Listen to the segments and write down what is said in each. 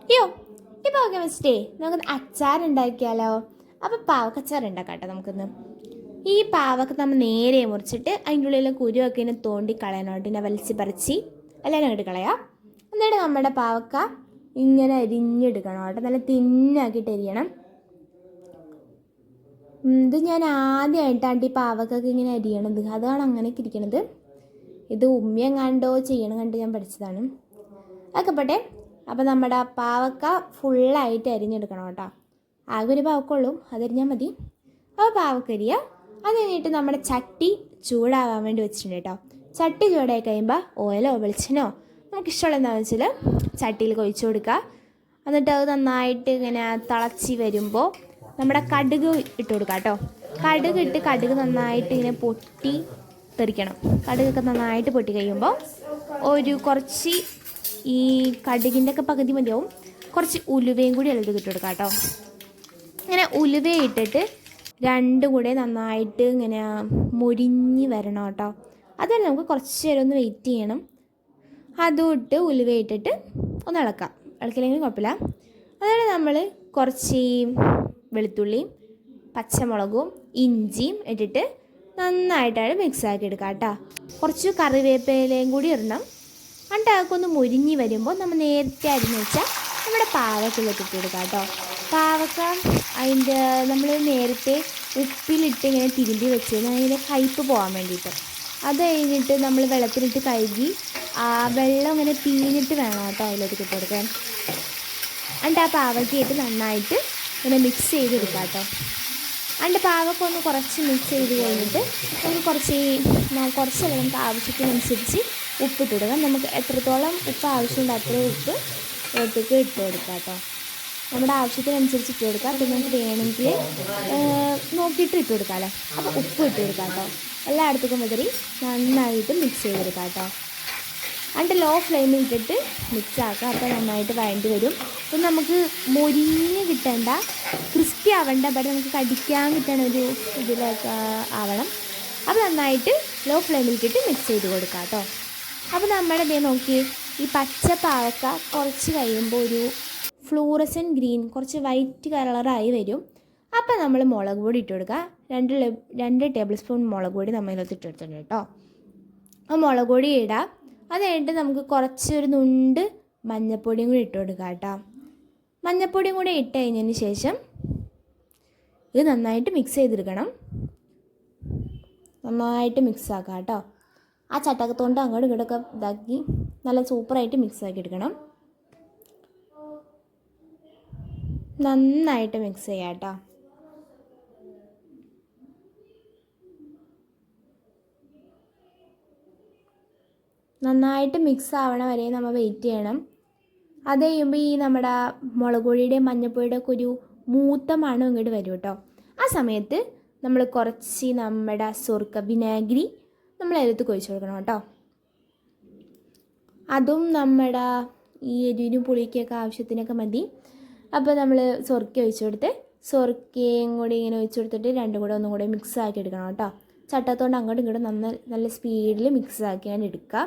അയ്യോ പാവക്ക മിസ്റ്റേ നമുക്ക് അച്ചാർ ഉണ്ടാക്കിയാലോ അപ്പോൾ പാവക്കച്ചാർ ഉണ്ടാക്കാം കേട്ടോ നമുക്കൊന്ന്. ഈ പാവക്ക നമ്മൾ നേരെ മുറിച്ചിട്ട് അതിന്റെ ഉള്ളിലെ കുരുവൊക്കെ ഇങ്ങനെ തോണ്ടി കളയാനായിട്ട് ഇങ്ങനെ വലിച്ച് പറിച്ച്. എല്ലാം അങ്ങോട്ട് കളയാം. എന്നിട്ട് നമ്മുടെ പാവക്ക ഇങ്ങനെ അരിഞ്ഞെടുക്കണം കേട്ടോ നല്ല തിന്നാക്കിയിട്ട് അരിയണം. ഇത് ഞാൻ ആദ്യമായിട്ടാണ് ഈ പാവക്കൊക്കെ ഇങ്ങനെ അരിയണത്. അതാണ് അങ്ങനെയൊക്കെ ഇരിക്കണത്. ഇത് ഉമ്മയെങ്ങാണ്ടോ ചെയ്യണം കണ്ട് ഞാൻ പഠിച്ചതാണ്. അതൊക്കെ പോട്ടെ. അപ്പോൾ നമ്മുടെ പാവക്ക ഫുള്ളായിട്ട് അരിഞ്ഞെടുക്കണം കേട്ടോ. ആകെ ഒരു പാവക്കുള്ളൂ അതരിഞ്ഞാൽ മതി. അപ്പോൾ പാവക്കരിയ അത് കഴിഞ്ഞിട്ട് നമ്മുടെ ചട്ടി ചൂടാവാൻ വേണ്ടി വെച്ചിട്ടുണ്ട് കേട്ടോ. ചട്ടി ചൂടായി കഴിയുമ്പോൾ ഓയിലോ വെളിച്ചെണ്ണോ നമുക്ക് ഇഷ്ടമുള്ള എന്താണെന്ന് വെച്ചാൽ ചട്ടിയിൽ കൊഴിച്ചു കൊടുക്കുക. എന്നിട്ട് അത് നന്നായിട്ട് ഇങ്ങനെ തിളച്ച് വരുമ്പോൾ നമ്മുടെ കടുക് ഇട്ട് കൊടുക്കുക കേട്ടോ. കടുക് ഇട്ട് കടുക് നന്നായിട്ട് ഇങ്ങനെ പൊട്ടി തെറിക്കണം. കടുകൊക്കെ നന്നായിട്ട് പൊട്ടി കഴിയുമ്പോൾ ഒരു കുറച്ച് ഈ കടുകിന്റെ ഒക്കെ പകുതി മതിയാവും. കുറച്ച് ഉലുവയും കൂടി അതിലേക്ക് ഇട്ട് കൊടുക്കാം കേട്ടോ. ഇങ്ങനെ ഉലുവ ഇട്ടിട്ട് രണ്ടും കൂടെ നന്നായിട്ട് ഇങ്ങനെ മുരിഞ്ഞ് വരണം കേട്ടോ. അതുതന്നെ നമുക്ക് കുറച്ച് നേരം ഒന്ന് വെയിറ്റ് ചെയ്യണം. അതും ഇട്ട് ഉലുവ ഇട്ടിട്ട് ഒന്ന് ഇളക്കാം. ഇളക്കില്ലെങ്കിൽ കുഴപ്പമില്ല. അതുകൊണ്ട് നമ്മൾ കുറച്ച് വെളുത്തുള്ളിയും പച്ചമുളകും ഇഞ്ചിയും ഇട്ടിട്ട് നന്നായിട്ടാണ് മിക്സ് ആക്കി എടുക്കാം കേട്ടോ. കുറച്ച് കറിവേപ്പിലയും കൂടി ഇടണം. അതൊക്കെ ഒന്ന് മുരിഞ്ഞ് വരുമ്പോൾ നമ്മൾ നേരത്തെ അരിഞ്ഞ് വെച്ചാൽ നമ്മുടെ പാവക്കിലേക്ക് ഇട്ട് കൊടുക്കുക കേട്ടോ. പാവക്ക അതിന്റെ നമ്മൾ നേരത്തെ ഉപ്പിലിട്ട് ഇങ്ങനെ തിരുമ്പി വെച്ചിരുന്നു അതിന്റെ കയ്പ്പ് പോകാൻ വേണ്ടിയിട്ട്. അത് കഴിഞ്ഞിട്ട് നമ്മൾ വെള്ളത്തിലിട്ട് കഴുകി ആ വെള്ളം ഇങ്ങനെ പീഞ്ഞിട്ട് വേണം കേട്ടോ അതിലേക്ക് ഇട്ട് കൊടുക്കാൻ. എന്നിട്ട് ആ പാവക്കയിട്ട് നന്നായിട്ട് ഇങ്ങനെ മിക്സ് ചെയ്തെടുക്കാം കേട്ടോ. അണ്ട് പാവക്ക ഒന്ന് കുറച്ച് മിക്സ് ചെയ്ത് കഴിഞ്ഞിട്ട് നമുക്ക് കുറച്ച് കുറച്ചല്ല നമുക്ക് ആവശ്യത്തിനനുസരിച്ച് ഉപ്പിട്ട് കൊടുക്കാം നമുക്ക് എത്രത്തോളം ഉപ്പ് ആവശ്യമുണ്ട് അത്രയും ഉപ്പ് ഒറ്റയ്ക്ക് ഇട്ട് കൊടുക്കാം കേട്ടോ. നമ്മുടെ ആവശ്യത്തിനനുസരിച്ച് ഇട്ട് കൊടുക്കാം. പിന്നെ നമുക്ക് വേണമെങ്കിൽ നോക്കിയിട്ട് ഇട്ട് കൊടുക്കാമല്ലേ അപ്പോൾ ഉപ്പ് ഇട്ട് കൊടുക്കാം കേട്ടോ. എല്ലായിടത്തേക്കും മുതൽ നന്നായിട്ട് മിക്സ് ചെയ്തെടുക്കാം കേട്ടോ. അതിന്റെ ലോ ഫ്ലെയിമിൽ ഇട്ടിട്ട് മിക്സ് ആക്കുക അപ്പോൾ നന്നായിട്ട് വഴണ്ടി വരും. അപ്പം നമുക്ക് മൊരിഞ്ഞ് കിട്ടേണ്ട ക്രിസ്പി ആവണ്ട ബട്ട് നമുക്ക് കടിക്കാൻ കിട്ടണ ഒരു ഇതിലൊക്കെ ആവണം. അപ്പോൾ നന്നായിട്ട് ലോ ഫ്ലെയിമിൽ ഇട്ടിട്ട് മിക്സ് ചെയ്ത് കൊടുക്കാം കേട്ടോ. അപ്പോൾ നമ്മുടെ ഇതേ നോക്കി ഈ പച്ച പാവക്ക കുറച്ച് കഴിയുമ്പോൾ ഒരു ഫ്ലൂറസൻ ഗ്രീൻ കുറച്ച് വൈറ്റ് കളറായി വരും. അപ്പോൾ നമ്മൾ മുളക് പൊടി ഇട്ട് കൊടുക്കുക. രണ്ട് രണ്ട് ടേബിൾ സ്പൂൺ മുളക് പൊടി നമ്മൾ ഇതിനകത്ത് ഇട്ട് കൊടുത്തിട്ടുണ്ട് കേട്ടോ. ആ മുളക് പൊടി ഇടാം. അത് കഴിഞ്ഞിട്ട് നമുക്ക് കുറച്ച് ഒരു നുണ്ട് മഞ്ഞൾപ്പൊടിയും കൂടി ഇട്ട് കൊടുക്കാം കേട്ടോ. മഞ്ഞപ്പൊടിയും കൂടി ഇട്ട് കഴിഞ്ഞതിന് ശേഷം ഇത് നന്നായിട്ട് മിക്സ് ചെയ്തെടുക്കണം. നന്നായിട്ട് മിക്സ് ആക്കാം കേട്ടോ. ആ ചട്ടകത്തോണ്ട് അങ്ങോട്ടും ഇങ്ങോട്ടൊക്കെ ഇതാക്കി നല്ല സൂപ്പറായിട്ട് മിക്സ് ആക്കി എടുക്കണം. നന്നായിട്ട് മിക്സ് ചെയ്യാം കേട്ടോ. നന്നായിട്ട് മിക്സ് ആവണ വരെ നമ്മൾ വെയിറ്റ് ചെയ്യണം. അത് കഴിയുമ്പോൾ ഈ നമ്മുടെ മുളക് പൊടിയുടെയും മഞ്ഞപ്പൊടിയുടെ ഒരു മൂത്ത മണം ഇങ്ങോട്ട് വരും കേട്ടോ. ആ സമയത്ത് നമ്മൾ കുറച്ച് നമ്മുടെ സുർക്ക വിനാഗിരി നമ്മൾ അതിലത്ത് കൊഴിച്ച് കൊടുക്കണം കേട്ടോ. അതും നമ്മുടെ ഈ എരിവിനും പുളിക്കൊക്കെ ആവശ്യത്തിനൊക്കെ മതി. അപ്പോൾ നമ്മൾ സൊർക്ക ഒഴിച്ച് കൊടുത്ത് സൊർക്കയും കൂടി ഇങ്ങനെ ഒഴിച്ച് കൊടുത്തിട്ട് രണ്ടും കൂടെ ഒന്നും കൂടെ മിക്സ് ആക്കി എടുക്കണം കേട്ടോ. ചട്ടത്തോണ്ട് അങ്ങോട്ടും ഇങ്ങോട്ടും നന്ന നല്ല സ്പീഡിൽ മിക്സ് ആക്കി ഞാൻ എടുക്കുക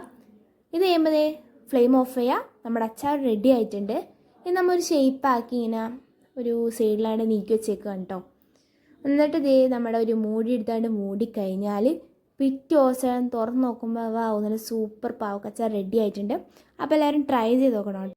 ഇത് ചെയ്യുമ്പോഴേ ഫ്ലെയിം ഓഫ് ചെയ്യുക നമ്മുടെ അച്ചാർ റെഡി ആയിട്ടുണ്ട്. ഇത് നമ്മൾ ഒരു ഷേപ്പാക്കി ഇങ്ങനെ ഒരു സൈഡിലാണ് നീക്കി വെച്ചേക്കുക കേട്ടോ. എന്നിട്ട് ഇതേ നമ്മുടെ ഒരു മൂടി എടുത്താണ്ട് മൂടി കഴിഞ്ഞാൽ പിറ്റേ ദിവസം തുറന്ന് നോക്കുമ്പോൾ വാ നല്ല സൂപ്പർ പാവക്കച്ചാർ റെഡി ആയിട്ടുണ്ട്. അപ്പോൾ എല്ലാവരും ട്രൈ ചെയ്ത് നോക്കണം